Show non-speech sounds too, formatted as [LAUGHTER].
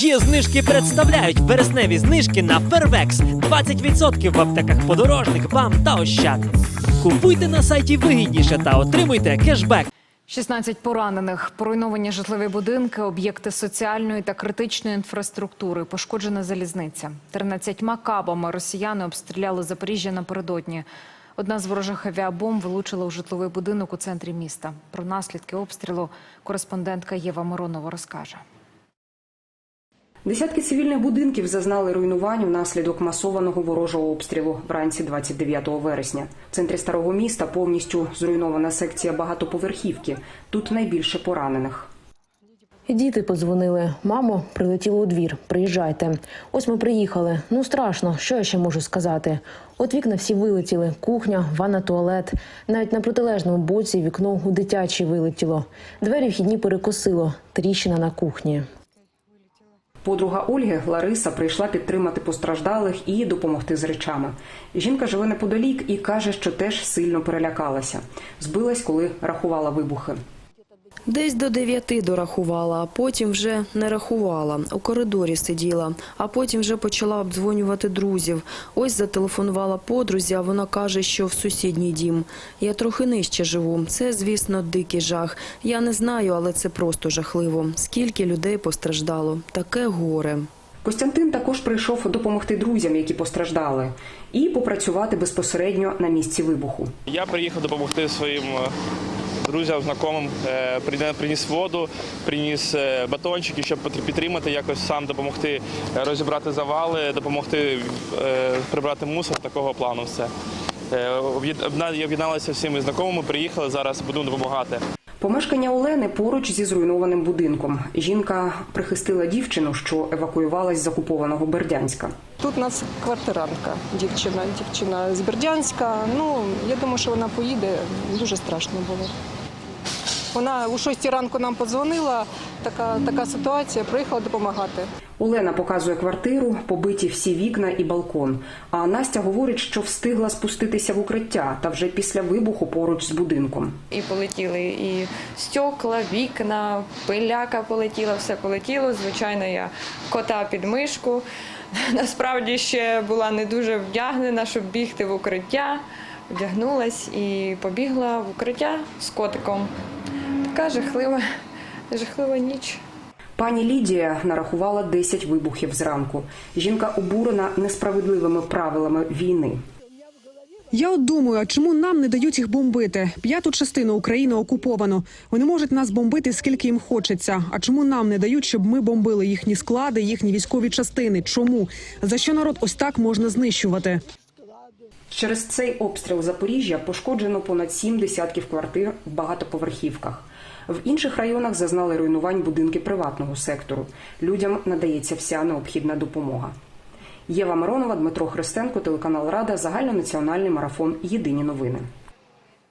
Є знижки представляють вересневі знижки на Фервекс. 20% в аптеках подорожник, бам та ощад. Купуйте на сайті вигідніше та отримуйте кешбек. 16 поранених, поруйновані житлові будинки, об'єкти соціальної та критичної інфраструктури, пошкоджена залізниця. 13 кабами росіяни обстріляли Запоріжжя напередодні. Одна з ворожих авіабомб влучила у житловий будинок у центрі міста. Про наслідки обстрілу кореспондентка Єва Миронова розкаже. Десятки цивільних будинків зазнали руйнувань внаслідок масованого ворожого обстрілу вранці 29 вересня. В центрі старого міста повністю зруйнована секція багатоповерхівки. Тут найбільше поранених. Діти подзвонили. Мамо, прилетіло у двір. Приїжджайте. Ось ми приїхали. Ну страшно, що я ще можу сказати? От вікна всі вилетіли: кухня, ванна, туалет. Навіть на протилежному боці вікно у дитячій вилетіло. Двері вхідні перекосило. Тріщина на кухні. Подруга Ольги Лариса прийшла підтримати постраждалих і допомогти з речами. Жінка живе неподалік і каже, що теж сильно перелякалася. Збилась, коли рахувала вибухи. Десь до дев'яти дорахувала, а потім вже не рахувала. У коридорі сиділа, а потім вже почала обдзвонювати друзів. Ось зателефонувала подрузі, а вона каже, що в сусідній дім. Я трохи нижче живу. Це, звісно, дикий жах. Я не знаю, але це просто жахливо. Скільки людей постраждало? Таке горе. Костянтин також прийшов допомогти друзям, які постраждали, і попрацювати безпосередньо на місці вибуху. Я приїхав допомогти своїм е, друзям, знайомим. Е, Приніс воду, приніс е, батончики, щоб підтримати, якось сам допомогти е, розібрати завали, допомогти прибрати мусор такого плану. Все. Об'єд- Об'єдналися всіми знайомими, приїхали, зараз будемо допомагати. Помешкання Олени поруч зі зруйнованим будинком. Жінка прихистила дівчину, що евакуювалась з окупованого Бердянська. Тут у нас квартирантка, дівчина, дівчина з Бердянська. Ну, я думаю, що вона поїде. Дуже страшно було. Вона у 6 ранку нам подзвонила, така, така ситуація, приїхала допомагати. Олена показує квартиру, побиті всі вікна і балкон. А Настя говорить, що встигла спуститися в укриття та вже після вибуху поруч з будинком. І полетіли і стекла, вікна, пиляка полетіла, все полетіло. Звичайно, я кота під мишку. [LAUGHS] Насправді ще була не дуже вдягнена, щоб бігти в укриття. Вдягнулась і побігла в укриття з котиком. Така жахлива, жахлива ніч. Пані Лідія нарахувала 10 вибухів зранку. Жінка обурена несправедливими правилами війни. Я от думаю, а чому нам не дають їх бомбити? П'яту частину України окуповано. Вони можуть нас бомбити скільки їм хочеться. А чому нам не дають, щоб ми бомбили їхні склади, їхні військові частини? Чому за що народ ось так можна знищувати? Через цей обстріл Запоріжжя пошкоджено понад сім десятків квартир в багатоповерхівках. В інших районах зазнали руйнувань будинки приватного сектору. Людям надається вся необхідна допомога. Єва Миронова, Дмитро Христенко, телеканал Рада, загальнонаціональний марафон. Єдині новини.